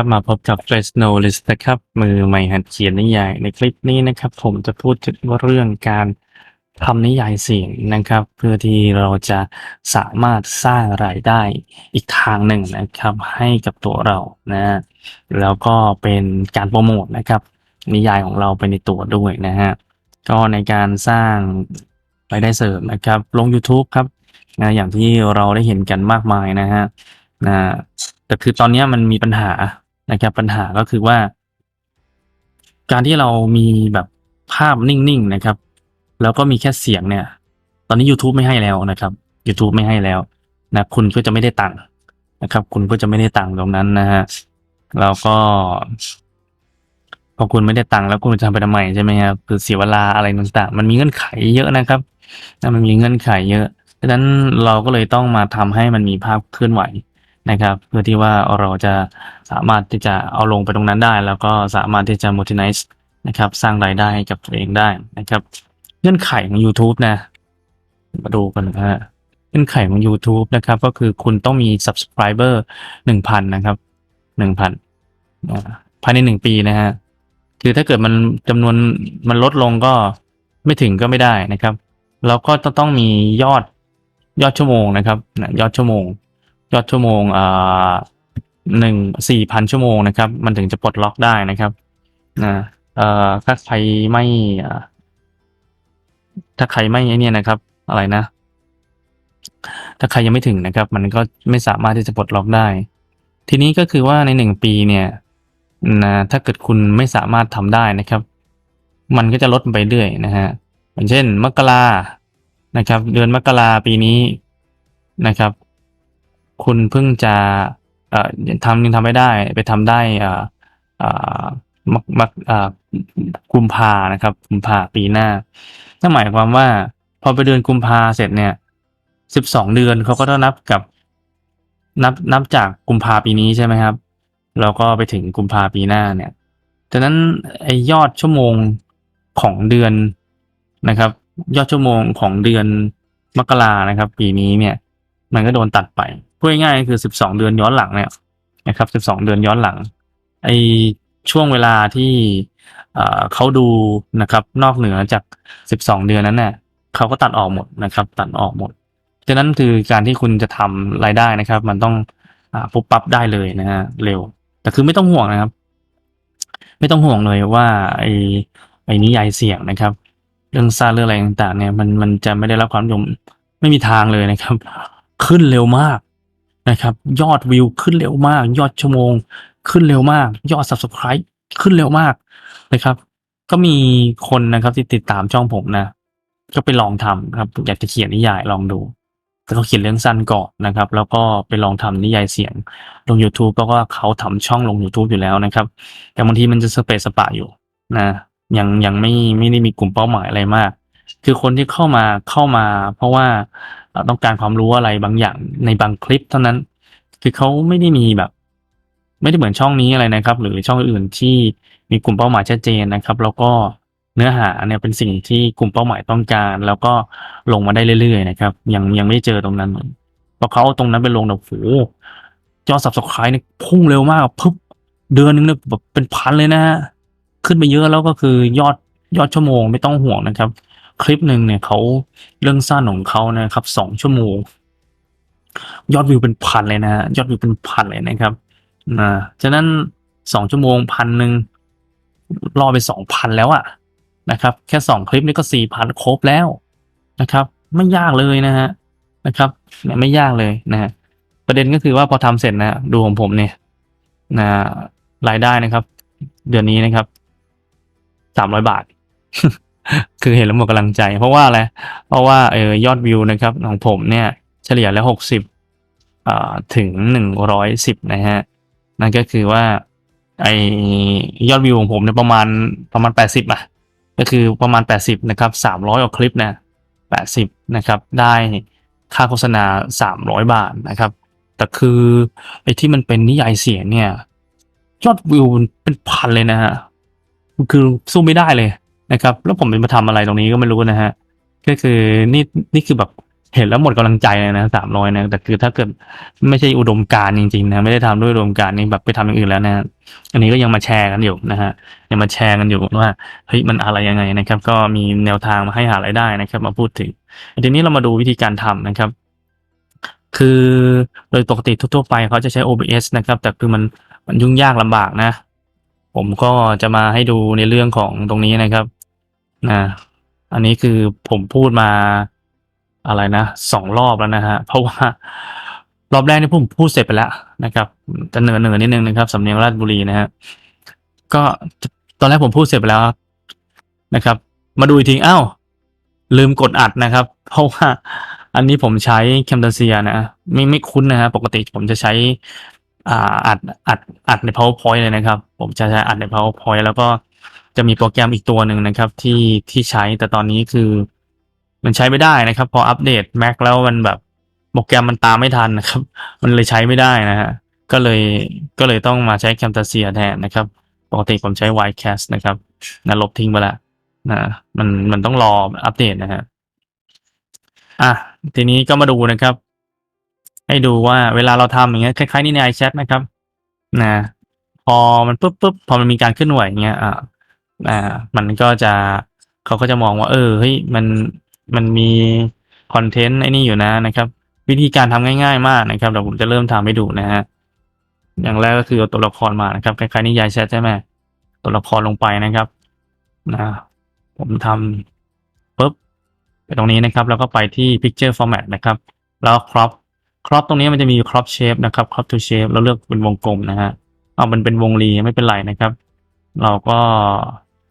ครับ มาพบกับ f r e s n o List นะครับ มือใหม่หัดเขียนนิยาย ในคลิปนี้นะครับ ผมจะพูดถึงว่าเรื่องการทำนิยายเสียงนะครับ เพื่อที่เราจะสามารถสร้างรายได้อีกทางหนึ่งนะครับ ให้กับตัวเรานะแล้วก็เป็นการโปรโมทนะครับ นิยายของเราไปในตัวด้วยนะฮะก็ในการสร้างรายได้เสริมนะครับ ลง YouTube ครับนะอย่างที่เราได้เห็นกันมากมายนะฮะนะแต่คือตอนนี้มันมีปัญหา นะครับปัญหาก็คือว่า การที่เรามีแบบภาพนิ่งๆนะครับ แล้วก็มีแค่เสียงเนี่ย ตอนนี้ YouTube ไม่ให้แล้วนะครับ YouTube ไม่ให้แล้วนะคุณก็จะไม่ได้ตังค์นะครับ คุณก็จะไม่ได้ตังค์ตรงนั้นนะฮะแล้วก็ พอคุณไม่ได้ตังค์แล้วคุณจะทำไปทำไมใช่ไหมครับคือเสียเวลาอะไรต่างๆ มันมีเงื่อนไขเยอะนะครับมันมีเงื่อนไขเยอะดังนั้นเราก็เลยต้องมาทำให้มันมีภาพเคลื่อนไหว นะครับ เพื่อที่ว่าเราจะสามารถที่จะเอาลงไปตรงนั้นได้ แล้วก็สามารถที่จะ monetize นะครับสร้างรายได้ให้กับตัวเองได้นะครับ เงื่อนไขของ YouTube นะ มาดูกันนะฮะเงื่อนไขของ YouTube นะครับ ก็คือคุณต้องมี subscriber หนึ่งพันนะครับหนึ่งพันภายในหนึ่งปีนะฮะคือถ้าเกิดมันจำนวนมันลดลงก็ไม่ถึงก็ไม่ได้นะครับ แล้วก็ต้องมียอดยอดชั่วโมงนะครับยอดชั่วโมง ยอดชั่วโมงอ่าหนึ่งสี่พันชั่วโมงนะครับ มันถึงจะปลดล็อกได้นะครับนะเอ่อถ้าใครไม่ถ้าใครไม่ไอเนี่ยนะครับ อะไรนะ ถ้าใครยังไม่ถึงนะครับ มันก็ไม่สามารถที่จะปลดล็อกได้ ทีนี้ก็คือว่าในหนึ่งปีเนี่ยนะถ้าเกิดคุณไม่สามารถทำได้นะครับ มันก็จะลดไปเรื่อยนะฮะอย่างเช่น มกรานะครับ เดือนมกราปีนี้นะครับ คุณเพิ่งจะเอ่อทำยังทำไม่ได้ ไปทำได้อ่อเอ่อมกมกเอ่อกุมภานะครับกุมภาปีหน้านั่นหมายความว่า พอไปเดือนกุมภาเสร็จเนี่ยสิบสองเดือนเขาก็ต้องนับกับ นับนับจากกุมภาปีนี้ใช่ไหมครับ แล้วก็ไปถึงกุมภาปีหน้าเนี่ยดังนั้นไอยอดชั่วโมงของเดือนนะครับ ยอดชั่วโมงของเดือนมกรานะครับ ปีนี้เนี่ย มันก็โดนตัดไป พูดง่ายๆคือสิบสองเดือนย้อนหลังเนี่ยนะครับสิบสองเดือนย้อนหลังไอช่วงเวลาที่เขาดูนะครับ นอกเหนือจากสิบสองเดือนนั้นเนี่ยเขาก็ตัดออกหมดนะครับ ตัดออกหมดดังนั้นคือการที่คุณจะทำรายได้นะครับ มันต้องอปุ๊บปั๊บได้เลยนะฮะเร็ว แต่คือไม่ต้องห่วงนะครับ ไม่ต้องห่วงเลยว่าไอ้ไอ้นิยายเสียงนะครับ เรื่องซาเรื่องอะไรต่างๆ เนี่ยมันมันจะไม่ได้รับความนิยมไม่มีทางเลยนะครับ ขึ้นเร็วมาก นะครับ ยอดวิวขึ้นเร็วมาก ยอดชั่วโมง ขึ้นเร็วมาก ยอด subscribe ขึ้นเร็วมากนะครับ ก็มีคนนะครับที่ติดตามช่องผมนะ ก็ไปลองทำครับอยากจะเขียนนิยายลองดูแต่เขาเขียนเรื่องสั้นก่อนนะครับ แล้วก็ไปลองทำนิยายเสียงลง YouTube เพราะว่าเขาทำช่องลง YouTube อยู่แล้วนะครับ แต่บางทีมันจะสเปซสปะอยู่นะยังยังไม่ไม่ได้มีกลุ่มเป้าหมายอะไรมาก คือคนที่เข้ามาเข้ามา เพราะว่า ต้องการความรู้อะไรบางอย่างในบางคลิปเท่านั้น คือเขาไม่ได้มีแบบ ไม่ได้เหมือนช่องนี้อะไรนะครับ หรือช่องอื่นที่มีกลุ่มเป้าหมายชัดเจนนะครับ แล้วก็เนื้อหาเนี่ยเป็นสิ่งที่กลุ่มเป้าหมายต้องการ แล้วก็ลงมาได้เรื่อยๆนะครับ ยังยังไม่เจอตรงนั้นพอเขาเอาตรงนั้นไปลงเนี่ยโอ้โหยอด subscribe เนี่ยพุ่งเร็วมากปุ๊บเดือนนึงเนี่ยแบบเป็นพันเลยนะฮะขึ้นไปเยอะแล้วก็คือยอดยอดชั่วโมงไม่ต้องห่วงนะครับ คลิปหนึ่งเนี่ยเขาเรื่องสั้นของเขานะครับสองชั่วโมง ยอดวิวเป็นพันเลยนะฮะยอดวิวเป็นพันเลยนะครับนะฉะนั้นสองชั่วโมงพันหนึ่งรอไปสองพันแล้วอะนะครับ แค่สองคลิปนี่ก็สี่พันครบแล้วนะครับ ไม่ยากเลยนะฮะนะครับเนี่ยไม่ยากเลยนะฮะประเด็นก็คือว่าพอทำเสร็จนะ ดูของผมเนี่ยนะรายได้นะครับ เดือนนี้นะครับสามร้อยบาท คือเห็นแล้วหมดกำลังใจ เพราะว่าอะไร เพราะว่าเออยอดวิวนะครับของผมเนี่ย เฉลี่ยแล้วหกสิบถึงหนึ่งร้อยสิบนะฮะ นั่นก็คือว่า ไอยอดวิวของผมเนี่ยประมาณประมาณแปดสิบอะ ก็คือประมาณแปดสิบนะครับสามร้อยกคลิปนะแปดสิบนะครับ ได้ค่าโฆษณาสามร้อยบาทนะครับ แต่คือไอ้ที่มันเป็นนิยายเสียงเนี่ย ยอดวิวเป็นพันเลยนะฮะ คือสู้ไม่ได้เลย นะครับ แล้วผมจะมาทำอะไรตรงนี้ก็ไม่รู้นะฮะ ก็คือนี่นี่คือแบบเห็นแล้วหมดกำลังใจเลยนะสามร้อยนะ แต่คือถ้าเกิดไม่ใช่อุดมการจริงๆนะไม่ได้ทำด้วยอุดมการนี่แบบไปทำอย่างอื่นแล้วนะ อันนี้ก็ยังมาแชร์กันอยู่นะฮะยังมาแชร์กันอยู่ว่าเฮ้ยมันอะไรยังไงนะครับ ก็มีแนวทางมาให้หารายได้นะครับ มาพูดถึงทีนี้เรามาดูวิธีการทำนะครับ คือโดยปกติทั่วๆไปเขาจะใช้ OBS นะครับ แต่คือมันมันยุ่งยากลำบากนะ ผมก็จะมาให้ดูในเรื่องของตรงนี้นะครับ นะอันนี้คือผมพูดมาอะไรนะสองรอบแล้วนะฮะ เพราะว่ารอบแรกนี่ผมพูดเสร็จไปแล้วนะครับจะเหนือเหนือนิดนึงนะครับสำเนียงราชบุรีนะฮะก็ตอนแรกผมพูดเสร็จไปแล้วนะครับ มาดูอีกทีอ้าวลืมกดอัดนะครับ เพราะว่าอันนี้ผมใช้ c a m t a s i a นะไม่ไม่คุ้นนะฮะปกติผมจะใช้อ่าอัดอัดอัดใน powerpoint เลยนะครับ ผมจะใช้อัดใน powerpoint แล้วก็ จะมีโปรแกรมอีกตัวหนึ่งนะครับที่ที่ใช้แต่ตอนนี้คือ มันใช้ไม่ได้นะครับ พออัปเดต Mac แล้วมันแบบโปรแกรมมันตามไม่ทันนะครับ มันเลยใช้ไม่ได้นะฮะก็เลยก็เลยต้องมาใช้ Camtasia แทนนะครับปกติผมใช้ Ycast นะครับนะลบทิ้งไปล้วนะมันมันต้องรออัปเดตนะฮะอะทีนี้ก็มาดูนะครับ ให้ดูว่าเวลาเราทำอย่างเงี้ยคล้ายๆนี่ใน iChat นะครับ นะ พอมันปุ๊บปุ๊บพอมันมีการเคลื่อนไหวอย่างเงี้ยอ่า อ่า มันก็จะเขาก็จะมองว่า เออเฮ้ยมันมันมีคอนเทนต์ไอ้นี่อยู่นะนะครับ วิธีการทำง่าย ๆ มากนะครับเดี๋ยวผมจะเริ่มทำให้ดูนะฮะอย่างแรกก็คือเอาตัวละครมานะครับคล้ายๆนิยายแชทใช่ไหมตัวละครลงไปนะครับนะผมทำปุ๊บไปตรงนี้นะครับ แล้วก็ไปที่ picture format นะครับ แล้ว crop crop ตรงนี้มันจะมี crop shape นะครับ crop to shape เราเลือกเป็นวงกลมนะฮะเอามันเป็นวงรีไม่เป็นไรนะครับ เราก็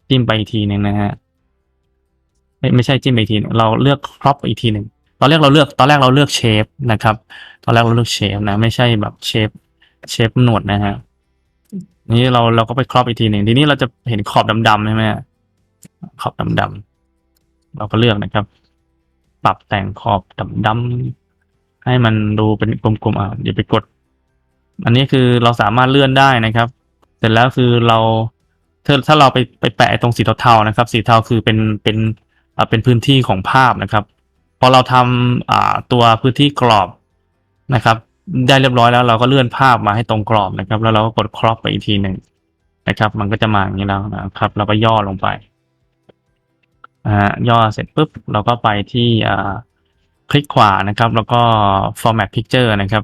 จิ้มไปอีกทีหนึ่งนะฮะไม่ไม่ใช่จิ้มไปอีกทีหนึ่งเราเลือก crop อีกทีหนึ่งตอนแรกเราเลือกตอนแรกเราเลือก shape นะครับ ตอนแรกเราเลือก shape นะ ไม่ใช่แบบ shape shape หนวดนะฮะนี่เราเราก็ไป crop อีกทีหนึ่งทีนี้เราจะเห็นขอบดำๆใช่ไหมขอบดำๆเราก็เลือกนะครับ ปรับแต่งขอบดำๆให้มันดูเป็นกลมๆอะอย่าไปกด อันนี้คือเราสามารถเลื่อนได้นะครับ เสร็จแล้วคือเรา ถ้าถ้าเราไปไปแปะตรงสีเทาๆนะครับ สีเทาคือเป็นเป็นเป็นพื้นที่ของภาพนะครับ พอเราทำตัวพื้นที่กรอบนะครับ ได้เรียบร้อยแล้วเราก็เลื่อนภาพมาให้ตรงกรอบนะครับ แล้วเราก็กดครอปไปอีกทีหนึ่งนะครับ มันก็จะมาอย่างนี้แล้วนะครับ เราก็ย่อลงไปย่อเสร็จปุ๊บเราก็ไปที่คลิกขวานะครับ แล้วก็ format picture นะครับ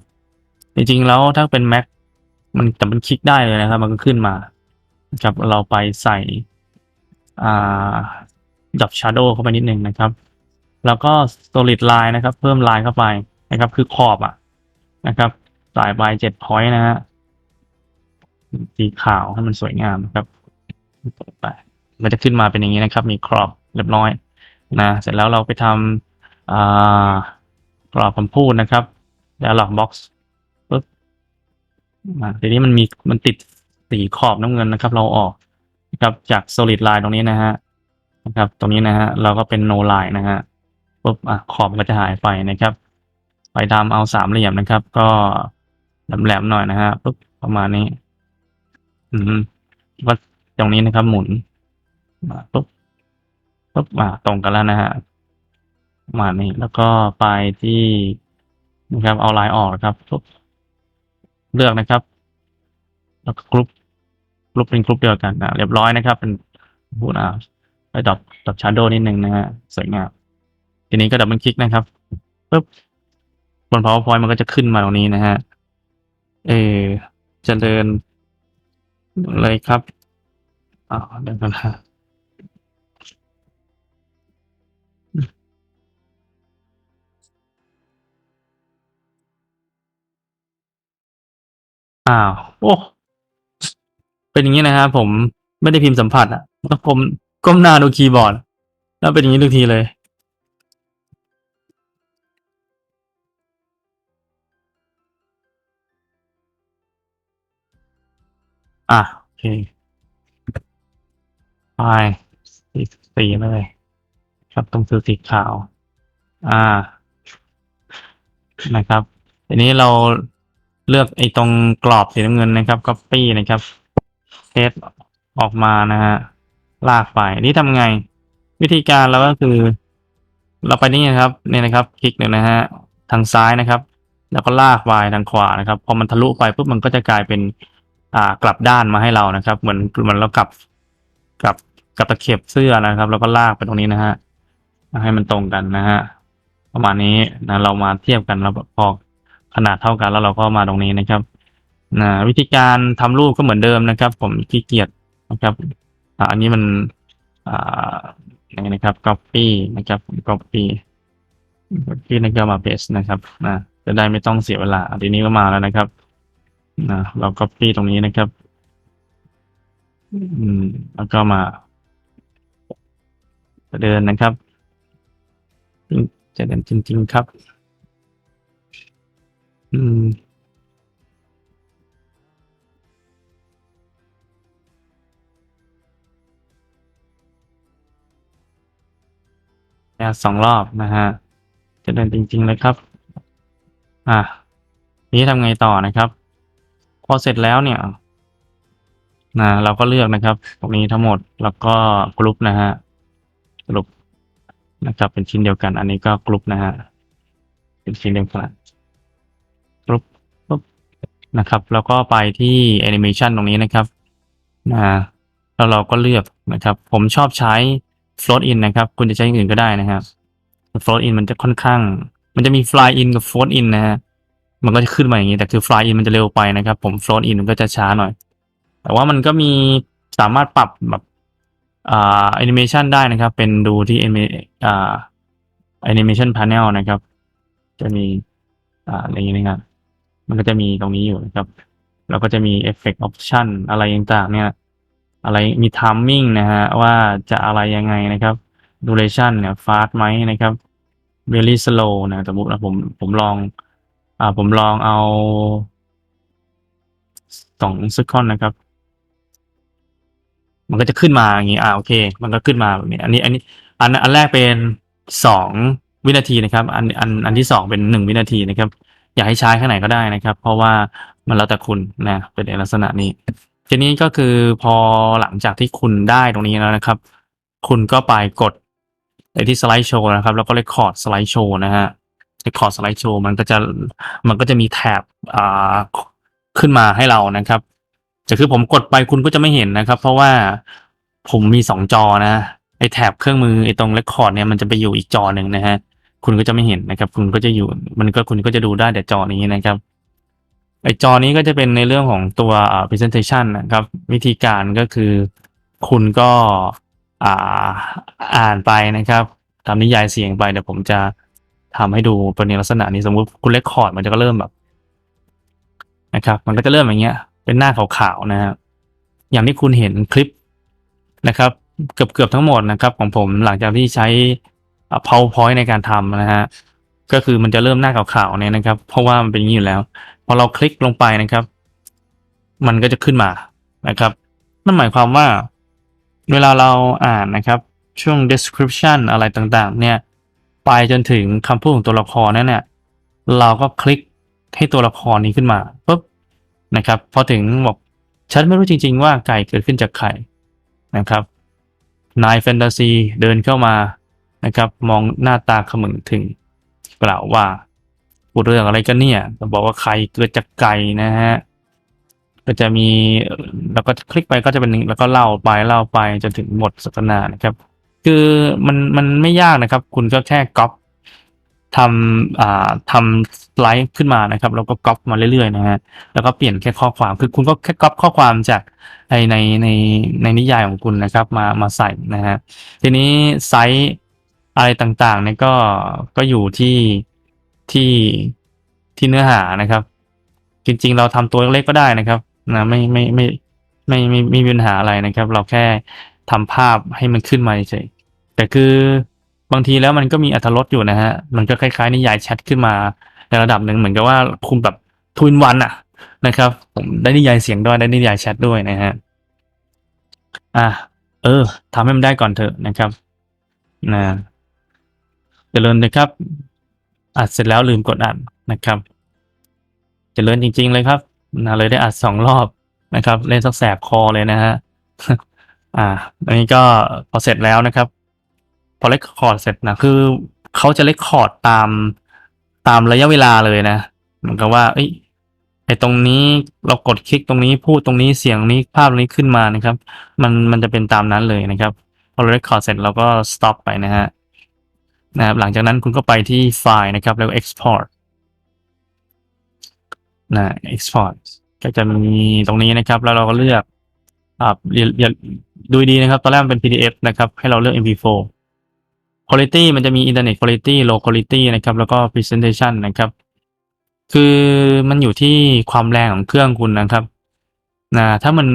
จริงๆแล้วถ้าเป็น Mac มันแต่มันคลิกได้เลยนะครับ มันก็ขึ้นมา นะครับเราไปใส่ดับ shadow เข้าไปนิดนึงนะครับ แล้วก็ solid line นะครับ เพิ่ม line เข้าไปนะครับ คือขอบอะนะครับสายไปเจ็ด point นะฮะสีขาวให้มันสวยงามนะครับไปมันจะขึ้นมาเป็นอย่างนี้นะครับ มีครอบเรียบร้อยนะเสร็จแล้วเราไปทำกรอบคำพูดนะครับ แล้วหลอกบ็อกซ์ปึ๊บอ่าทีนี้มันมีมันติด สีขอบน้ำเงินนะครับ เราออกนะครับจาก solid line ตรงนี้นะฮะนะครับ ตรงนี้นะฮะเราก็เป็น no line นะฮะปุ๊บอะขอบมันก็จะหายไปนะครับ ไปตามเอาสามเหลี่ยมนะครับ ก็แหลมๆหน่อยนะฮะปุ๊บประมาณนี้ อืมก็ตรงนี้นะครับ หมุนมาปุ๊บปุ๊บมาตรงกันแล้วนะฮะประมาณนี้แล้วก็ไปที่นะครับเอาไลน์ออกนะครับปุ๊บเลือกนะครับ แล้วก็กรุ๊ป กรุ๊ปเป็นกรุ๊ปเดียวกันนะเรียบร้อยนะครับ เป็นพูดอ่าไปดับดับชาร์โดนิดนึงนะฮะสวยงามทีนี้ก็ดับเบิลคลิกนะครับปุ๊บบน powerpoint มันก็จะขึ้นมาตรงนี้นะฮะเออเจริญเลยครับอ่าเดี๋ยวกันนะอ้าว โอ้ เป็นอย่างนี้นะครับผมไม่ได้พิมพ์สัมผัสอะต้องผมก้มหน้าดูคีย์บอร์ด แล้วเป็นอย่างนี้ทุกทีเลย อะ โอเคไปสีสีเลย ครับตรงซื้อสีขาว อ่า นะครับทีนี้เราเลือกไอ้ตรงกรอบสีน้ำเงินนะครับ copy นะครับ เทสออกมานะฮะลากไปนี่ทำไง วิธีการเราก็คือ เราไปนี่นะครับนี่นะครับ คลิกเนี่ยนะฮะทางซ้ายนะครับ แล้วก็ลากไปทางขวานะครับพอมันทะลุไปปุ๊บมันก็จะกลายเป็นอ่ากลับด้านมาให้เรานะครับ เหมือนเหมือนเรากลับกลับกับตะเข็บเสื้อนะครับ แล้วก็ลากไปตรงนี้นะฮะให้มันตรงกันนะฮะประมาณนี้นะเรามาเทียบกันแล้วพอขนาดเท่ากันแล้วเราก็มาตรงนี้นะครับ นะวิธีการทำรูปก็เหมือนเดิมนะครับ ผมขี้เกียจนะครับอันนี้มันอ่านี่นะครับ copy นะครับ copy copy แล้วก็มา paste นะครับนะจะได้ไม่ต้องเสียเวลาทีนี้ก็มาแล้วนะครับนะเรา copy ตรงนี้นะครับอืมแล้วก็มาเดินนะครับจะเดินจริงๆครับ อืม นะสองรอบนะฮะจะเดินจริง ๆ เลยครับ อะนี้ทำไงต่อนะครับ พอเสร็จแล้วเนี่ยนะเราก็เลือกนะครับตรงนี้ทั้งหมดแล้วก็กรุ๊ปนะฮะกรุ๊ปนะครับ เป็นชิ้นเดียวกัน อันนี้ก็กรุ๊ปนะฮะเป็นชิ้นเดียวกันกรุ๊ปปุ๊บนะครับ แล้วก็ไปที่แอนิเมชันตรงนี้นะครับนะแล้วเราก็เลือกนะครับ ผมชอบใช้ float in นะครับ คุณจะใช้อย่างอื่นก็ได้นะครับ float in มันจะค่อนข้าง มันจะมี fly in กับ float in นะฮะมันก็จะขึ้นมาอย่างนี้แต่คือ fly in มันจะเร็วไปนะครับ ผม float in มันก็จะช้าหน่อย แต่ว่ามันก็มีสามารถปรับแบบอ่าแอนิเมชันได้นะครับ เป็นดูที่ anim อ่า animation panel นะครับ จะมีอ่าอย่างนี้นะครับมันก็จะมีตรงนี้อยู่นะครับ แล้วก็จะมี effect option อะไรต่างๆเนี่ย อะไรมี timing นะฮะว่าจะอะไรยังไงนะครับ duration เนี่ย fast ไหมนะครับ very slow นะสมมตินะผมผมลองอ่าผมลองเอาสองซึคอนนะครับ มันก็จะขึ้นมาอย่างนี้อ่าโอเค มันก็ขึ้นมาแบบนี้ อันนี้ อันนี้ อันอันแรกเป็นสองวินาทีนะครับ อันอันอันที่สองเป็นหนึ่งวินาทีนะครับ อยากให้ใช้ข้างไหนก็ได้นะครับ เพราะว่ามันแล้วแต่คุณนะเป็นลักษณะนี้ ทีนี้ก็คือพอหลังจากที่คุณได้ตรงนี้แล้วนะครับ คุณก็ไปกดไปที่สไลด์โชว์นะครับ แล้วก็เรคคอร์ดสไลด์โชว์นะฮะเรคคอร์ดสไลด์โชว์มันก็จะมันก็จะมีแท็บอ่าขึ้นมาให้เรานะครับแต่คือผมกดไปคุณก็จะไม่เห็นนะครับ เพราะว่าผมมีสองจอนะไอแท็บเครื่องมือไอตรงเรคคอร์ดเนี่ยมันจะไปอยู่อีกจอหนึ่งนะฮะคุณก็จะไม่เห็นนะครับ คุณก็จะอยู่ มันก็คุณก็จะดูได้แต่จอนี้นะครับ ไอจอนี้ก็จะเป็นในเรื่องของตัว presentation นะครับ วิธีการก็คือคุณก็อ่าอ่านไปนะครับทำนิยายเสียงไปเดี๋ยวผมจะทำให้ดูเป็นในลักษณะนี้สมมติคุณเลคคอร์ดมันจะก็เริ่มแบบนะครับ มันก็จะเริ่มอย่างเงี้ย เป็นหน้าขาวๆนะฮะอย่างที่คุณเห็นคลิปนะครับ เกือบเกือบทั้งหมดนะครับ ของผมหลังจากที่ใช้ powerpoint ในการทำนะฮะ ก็คือมันจะเริ่มหน้าขาวๆเนี่ยนะครับ เพราะว่ามันเป็นอย่างนี้อยู่แล้ว พอเราคลิกลงไปนะครับ มันก็จะขึ้นมานะครับ นั่นหมายความว่า เวลาเราอ่านนะครับ ช่วง description อะไรต่างๆ เนี่ย ไปจนถึงคำพูดของตัวละครนั่นเนี่ยเราก็คลิกให้ตัวละครนี้ขึ้นมาปุ๊บนะครับ พอถึงบอกฉันไม่รู้จริง ๆ ว่าไก่เกิดขึ้นจากไข่นะครับนายแฟนตาซีเดินเข้ามานะครับ มองหน้าตาเขมึงถึง กล่าวว่าพูดเรื่องอะไรกันเนี่ยก็บอกว่าไข่เกิดจากไก่นะฮะก็จะมีแล้วก็คลิกไปก็จะเป็นแล้วก็เล่าไปเล่าไปจนถึงหมดสนทนานะครับ คือมันมันไม่ยากนะครับ คุณก็แค่ก๊อปทำอ่าทำสไลด์ขึ้นมานะครับ แล้วก็ก๊อปมาเรื่อยๆนะฮะแล้วก็เปลี่ยนแค่ข้อความคือคุณก็แค่ก๊อปข้อความจากในในในในนิยายของคุณนะครับ มามาใส่นะฮะทีนี้ไซส์ อะไรต่างๆเนี่ยก็ก็อยู่ที่ที่ที่เนื้อหานะครับ จริง ๆ เราทำตัวเล็กๆก็ได้นะครับนะไม่ไม่ไม่ไม่ไม่ไม่มีปัญหาอะไรนะครับ เราแค่ทำภาพให้มันขึ้นมาเฉยแต่คือบางทีแล้วมันก็มีอรรถรสอยู่นะฮะ มันก็คล้ายๆนิยายแชทขึ้นมาในระดับหนึ่งเหมือนกับว่าคุณแบบทุนวันอะนะครับ ผมได้นิยายเสียงด้วยได้นิยายแชทด้วยนะฮะอะเออทำให้มันได้ก่อนเถอะนะครับนะ เจริญนะครับ อัดเสร็จแล้วลืมกดอัดนะครับ เจริญจริง ๆ เลยครับนะเลยได้อัดสองรอบนะครับ เล่นสักแสบคอเลยนะฮะอ่า อันนี้ก็พอเสร็จแล้วนะครับ พอเล็กคอร์ดเสร็จนะคือเขาจะเลคคอร์ดตามตามระยะเวลาเลยนะเหมือนกับว่าเอ้ไอตรงนี้เรากดคลิกตรงนี้พูดตรงนี้เสียงนี้ภาพนี้ขึ้นมานะครับ มันมันจะเป็นตามนั้นเลยนะครับพอเรา record เสร็จเราก็ stop ไปนะฮะ นะครับหลังจากนั้นคุณก็ไปที่ไฟล์นะครับแล้ว export นะ export ก็จะมีตรงนี้นะครับ แล้วเราก็เลือกอ่าอย่าดูดีนะครับ ตอนแรกมันเป็น PDF นะครับ ให้เราเลือก MP4 quality มันจะมี internet quality low quality นะครับ แล้วก็ presentation นะครับ คือมันอยู่ที่ความแรงของเครื่องคุณนะครับนะถ้ามัน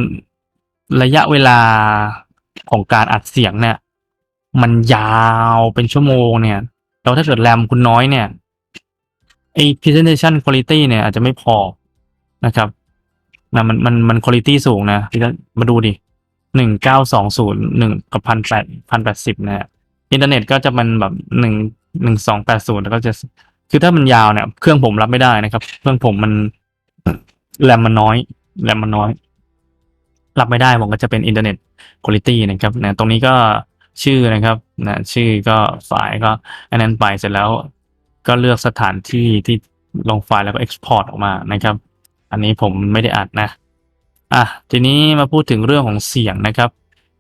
ระยะเวลาของการอัดเสียงเนี่ย มันยาวเป็นชั่วโมงเนี่ย แล้วถ้าเกิดแรมคุณน้อยเนี่ยไอ presentation quality เนี่ยอาจจะไม่พอนะครับนะมันมันมัน quality สูงนะที่มาดูดิหนึ่งเก้าสองศูนย์หนึ่งกับพันแปดพันแปดสิบนะฮะอินเทอร์เน็ตก็จะมันแบบหนึ่งหนึ่งสองแปดศูนย์แล้วก็จะ คือถ้ามันยาวเนี่ย เครื่องผมรับไม่ได้นะครับ เครื่องผมมันแรมมันน้อยแรมมันน้อย รับไม่ได้ผมก็จะเป็นอินเทอร์เน็ตคุณภาพนะครับนะตรงนี้ก็ ชื่อนะครับนะชื่อก็ไฟล์ก็อันนั้นไปเสร็จแล้วก็เลือกสถานที่ที่ลงไฟล์แล้วก็ export ออกมานะครับ อันนี้ผมไม่ได้อัดนะอะทีนี้มาพูดถึงเรื่องของเสียงนะครับ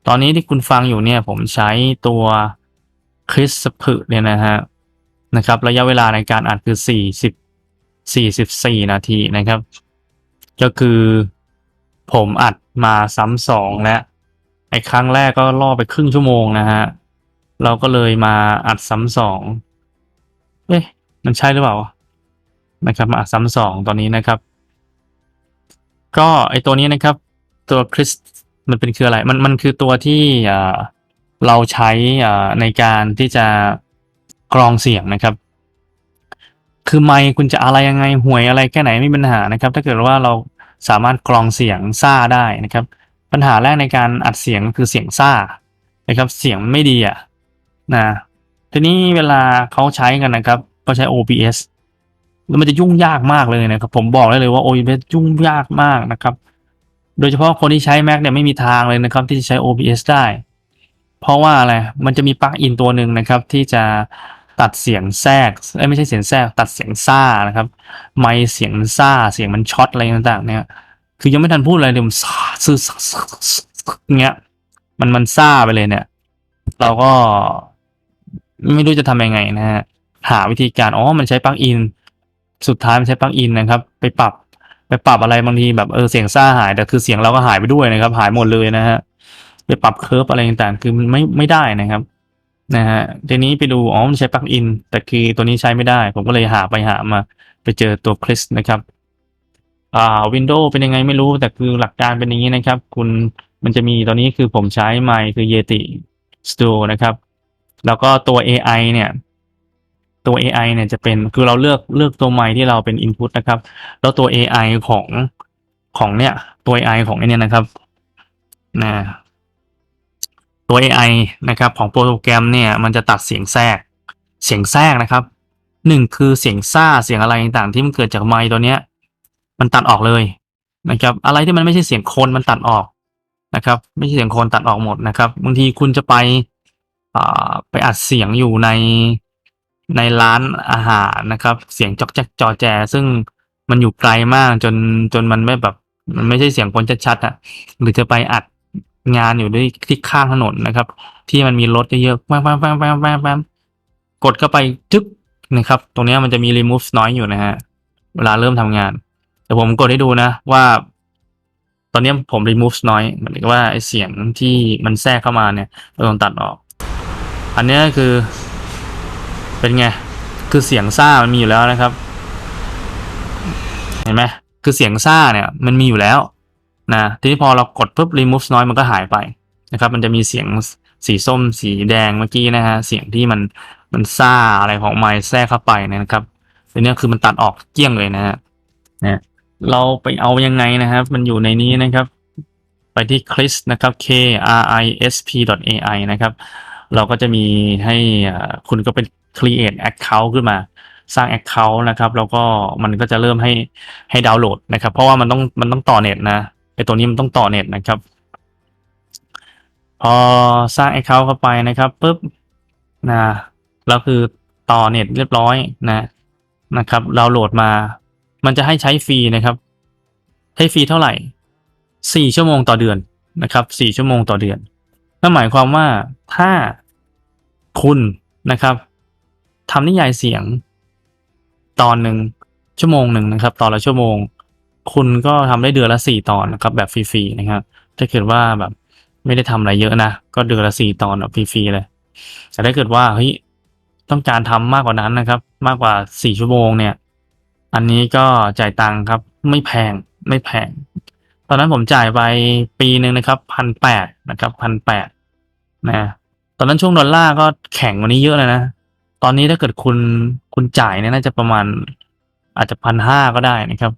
ตอนนี้ที่คุณฟังอยู่เนี่ยผมใช้ตัวคริสพเนี่ยนะฮะนะครับ ระยะเวลาในการอัดคือสี่สิบสี่สิบสี่นาทีนะครับ ก็คือผมอัดมาซ้ำสองและ ไอ้ครั้งแรกก็ล่อไปครึ่งชั่วโมงนะฮะ เราก็เลยมาอัดซ้ำสองเอ๊ะ มันใช่หรือเปล่า นะครับ มาอัดซ้ำสองตอนนี้นะครับ ก็ไอตัวนี้นะครับ ตัวคริสมันเป็นคืออะไร มันมันคือตัวที่เราใช้ในการที่จะกรองเสียงนะครับ คือไมค์คุณจะอะไรยังไงห่วยอะไรแค่ไหนไม่มีปัญหานะครับ ถ้าเกิดว่าเราสามารถกรองเสียงซ่าได้นะครับ ปัญหาแรกในการอัดเสียงคือเสียงซ่านะครับเสียงไม่ดีอะนะทีนี้เวลาเขาใช้กันนะครับ ก็ใช้ OBS แล้วมันจะยุ่งยากมากเลยนะครับ ผมบอกได้เลยว่า OBS ยุ่งยากมากนะครับ โดยเฉพาะคนที่ใช้ Mac เนี่ยไม่มีทางเลยนะครับ ที่จะใช้ OBS ได้ เพราะว่าอะไรมันจะมีปลั๊กอินตัวหนึ่งนะครับ ที่จะตัดเสียงแทรกไม่ใช่เสียงแทรกตัดเสียงซ่านะครับ ไมค์เสียงซ่าเสียงมันช็อตอะไรต่างๆ เนี่ย คือยังไม่ทันพูดอะไรเดี๋ยวมันซ่าซื่อเงี้ย มันมันซ่าไปเลยเนี่ย เราก็ไม่รู้จะทำยังไงนะฮะหาวิธีการอ๋อมันใช้ปลั๊กอิน สุดท้ายมันใช้ปลั๊กอินนะครับ ไปปรับ ไปปรับอะไรบางทีแบบเออเสียงซ่าหาย แต่คือเสียงเราก็หายไปด้วยนะครับ หายหมดเลยนะฮะไปปรับเคิร์ฟอะไรต่างๆ คือมันไม่ไม่ได้นะครับนะฮะทีนี้ไปดูอ๋อมันใช้ปลั๊กอิน แต่คือตัวนี้ใช้ไม่ได้ ผมก็เลยหาไปหามา ไปเจอตัวคริสนะครับ อ่า Windows เป็นยังไงไม่รู้แต่คือหลักการเป็นอย่างนี้นะครับ คุณมันจะมีตอนนี้คือผมใช้ไมค์คือ Yeti Studio นะครับ แล้วก็ตัว AI เนี่ย ตัว AI เนี่ยจะเป็นคือเราเลือกเลือกตัวไมค์ที่เราเป็น input นะครับ แล้วตัว AI ของของเนี่ย ตัว AI ของไอเนี่ยนะครับนะตัว AI นะครับ ของโปรแกรมเนี่ย มันจะตัดเสียงแทรก เสียงแทรกนะครับหนึ่งคือเสียงซ่าเสียงอะไรต่างๆที่มันเกิดจากไมค์ตัวเนี้ย มันตัดออกเลยนะครับ อะไรที่มันไม่ใช่เสียงคนมันตัดออกนะครับ ไม่ใช่เสียงคนตัดออกหมดนะครับบางทีคุณจะไปไปอัดเสียงอยู่ในในร้านอาหารนะครับ เสียงจอกแจ๊กจอแจ ซึ่งมันอยู่ไกลมากจนจนมันไม่แบบ มันไม่ใช่เสียงคนชัดๆอะ หรือจะไปอัดงานอยู่ด้วยที่ข้างถนนนะครับ ที่มันมีรถเยอะๆแป๊บแป๊บแป๊บแป๊บแป๊บกดเข้าไปจึ๊บนะครับ ตรงนี้มันจะมี remove noise อยู่นะฮะ เวลาเริ่มทำงาน แต่ผมกดให้ดูนะว่า ตอนนี้ผม remove noise หมายถึงว่าไอเสียงที่มันแทรกเข้ามาเนี่ยเราต้องตัดออก อันเนี้ยคือ เป็นไง คือเสียงซ่ามันมีอยู่แล้วนะครับ เห็นไหมคือเสียงซ่าเนี่ย มันมีอยู่แล้วนะทีนี้พอเรากดปุ๊บ remove noise มันก็หายไปนะครับ มันจะมีเสียงสีส้มสีแดงเมื่อกี้นะฮะเสียงที่มันมันซ่าอะไรของไมค์แทรกเข้าไปเนี่ยนะครับทีนี้คือมันตัดออกเกลี้ยงเลยนะฮะนะ เราไปเอายังไงนะครับ มันอยู่ในนี้นะครับ ไปที่ Chris นะครับ k r i s p a i นะครับ เราก็จะมีให้คุณก็เป็น create account ขึ้นมาสร้าง account นะครับ แล้วก็มันก็จะเริ่มให้ให้ดาวน์โหลดนะครับ เพราะว่ามันต้องมันต้องต่อเน็ตนะไอตัวนี้มันต้องต่อเน็ตนะครับ พอสร้าง account เข้าไปนะครับปุ๊บนะแล้วคือต่อเน็ตเรียบร้อยนะนะครับเราโหลดมา มันจะให้ใช้ฟรีนะครับให้ฟรีเท่าไหร่สี่ชั่วโมงต่อเดือนนะครับสี่ชั่วโมงต่อเดือน นั่นหมายความว่าถ้าคุณนะครับทำนิยายเสียง ตอนหนึ่งชั่วโมงหนึ่งนะครับ ตอนละชั่วโมง คุณก็ทำได้เดือนละสี่ตอนนะครับ แบบฟรีๆนะครับ ถ้าเกิดว่าแบบไม่ได้ทำอะไรเยอะนะ ก็เดือนละสี่ตอนแบบฟรีๆเลย แต่ถ้าเกิดว่าเฮ้ยต้องการทำมากกว่านั้นนะครับ มากกว่าสี่ชั่วโมงเนี่ย อันนี้ก็จ่ายตังค์ครับ ไม่แพงไม่แพง ตอนนั้นผมจ่ายไปปีหนึ่งนะครับพันแปดนะครับพันแปดนะตอนนั้นช่วงดอลลาร์ก็แข็งกวันนี้เยอะเลยนะ ตอนนี้ถ้าเกิดคุณคุณจ่ายเนี่ยน่าจะประมาณ อาจจะพันห้าก็ได้นะครับ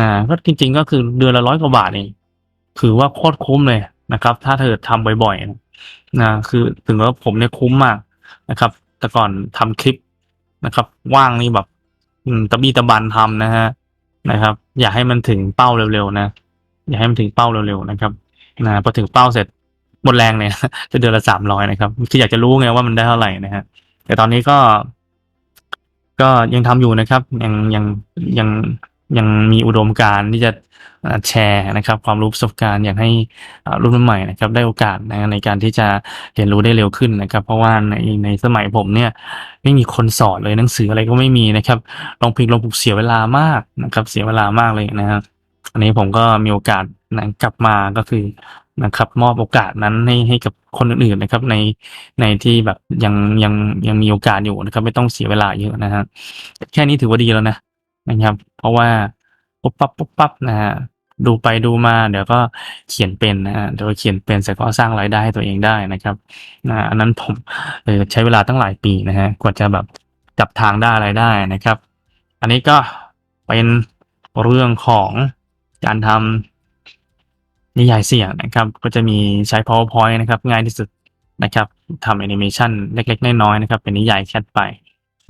นะก็จริง ๆ ก็คือเดือนละร้อยกว่าบาทเองถือว่าโคตรคุ้มเลยนะครับ ถ้าเธอทำบ่อยๆนะคือถึงว่าผมเนี่ยคุ้มมากนะครับ แต่ก่อนทำคลิปนะครับ ว่างนี่แบบ ตะบี้ตะบันทำนะฮะนะครับ อย่าให้มันถึงเป้าเร็วๆนะอย่าให้มันถึงเป้าเร็วๆนะครับนะพอถึงเป้าเสร็จหมดแรงเนี่ยจะเดือนละสามร้อยนะครับคืออยากจะรู้ไงว่ามันได้เท่าไหร่นะฮะแต่ตอนนี้ก็ ก็ยังทำอยู่นะครับ ยังยังยัง ยังมีอุดมการณ์ที่จะแชร์นะครับ ความรู้ประสบการณ์อยากให้รุ่นใหม่นะครับ ได้โอกาสนะในการที่จะเรียนรู้ได้เร็วขึ้นนะครับ เพราะว่าในในสมัยผมเนี่ยไม่มีคนสอนเลยหนังสืออะไรก็ไม่มีนะครับลองพิมพ์ลองปลุกเสียเวลามากนะครับ เสียเวลามากเลยนะครับอันนี้ผมก็มีโอกาสนะกลับมาก็คือนะครับมอบโอกาสนั้นให้ให้กับคนอื่นๆนะครับ ในในที่แบบยังยังยังมีโอกาสอยู่นะครับ ไม่ต้องเสียเวลาเยอะนะฮะแค่นี้ถือว่าดีแล้วนะ นะครับ เพราะว่าปุ๊บปั๊บปุ๊บปั๊บนะฮะดูไปดูมาเดี๋ยวก็เขียนเป็นนะฮะเดี๋ยวเขียนเป็นเสร็จก็สร้างรายได้ให้ตัวเองได้นะครับนะอันนั้นผมใช้เวลาตั้งหลายปีนะฮะกว่าจะแบบจับทางได้อะไรได้นะครับ อันนี้ก็เป็นเรื่องของการทำนิยายเสียงนะครับ ก็จะมีใช้ powerpoint นะครับ ง่ายที่สุดนะครับทำแอนิเมชันเล็กๆน้อยๆนะครับ เป็นนิยายแคทไป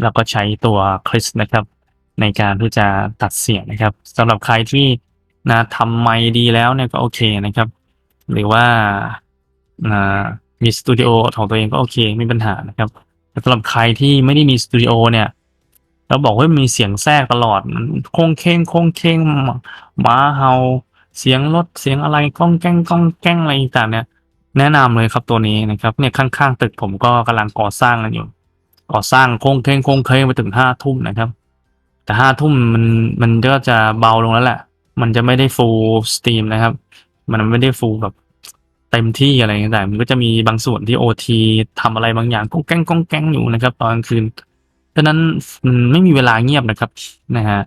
แล้วก็ใช้ตัวคลิสนะครับ ในการที่จะตัดเสียงนะครับสำหรับใครที่นะทำไมดีแล้วเนี่ยก็โอเคนะครับ หรือว่ามีสตูดิโอของตัวเองก็โอเคไม่มีปัญหานะครับแต่สำหรับใครที่ไม่ได้มีสตูดิโอเนี่ยแล้วบอกว่ามีเสียงแทรกตลอดมันโค้งเค้งโค้งเค้งหมาเห่าเสียงรถเสียงอะไรก้องแก้งก้องแก้งอะไรต่างเนี่ย แนะนำเลยครับตัวนี้นะครับเนี่ยข้างๆตึกผมก็กำลังก่อสร้างกันอยู่ ก่อสร้างโค้งเค้งโค้งเค้งไปถึงห้าทุ่มนะครับ แต่ห้าทุ่มมันมันก็จะเบาลงแล้วแหละ มันจะไม่ได้ฟูลสตรีมนะครับ มันไม่ได้ฟูลแบบเต็มที่อะไรต่างๆมันก็จะมีบางส่วนที่โอทีทำอะไรบางอย่างก้องแก้งก้องแก้งอยู่นะครับตอนกลางคืนฉะนั้นมันไม่มีเวลาเงียบนะครับนะฮะ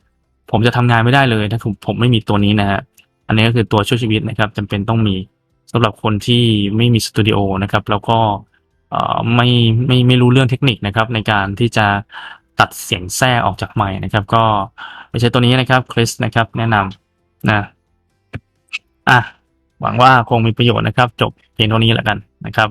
ผมจะทำงานไม่ได้เลยถ้าผมผมไม่มีตัวนี้นะฮะอันนี้ก็คือตัวช่วยชีวิตนะครับจำเป็นต้องมีสำหรับคนที่ไม่มีสตูดิโอนะครับ แล้วก็เอ่อไม่ไม่ไม่รู้เรื่องเทคนิคนะครับ ในการที่จะ ตัดเสียงแทรกออกจากไมค์นะครับ ก็ไม่ใช่ตัวนี้นะครับคริสนะครับ แนะนำนะอะหวังว่าคงมีประโยชน์นะครับ จบเพียงเท่านี้แล้วกันนะครับ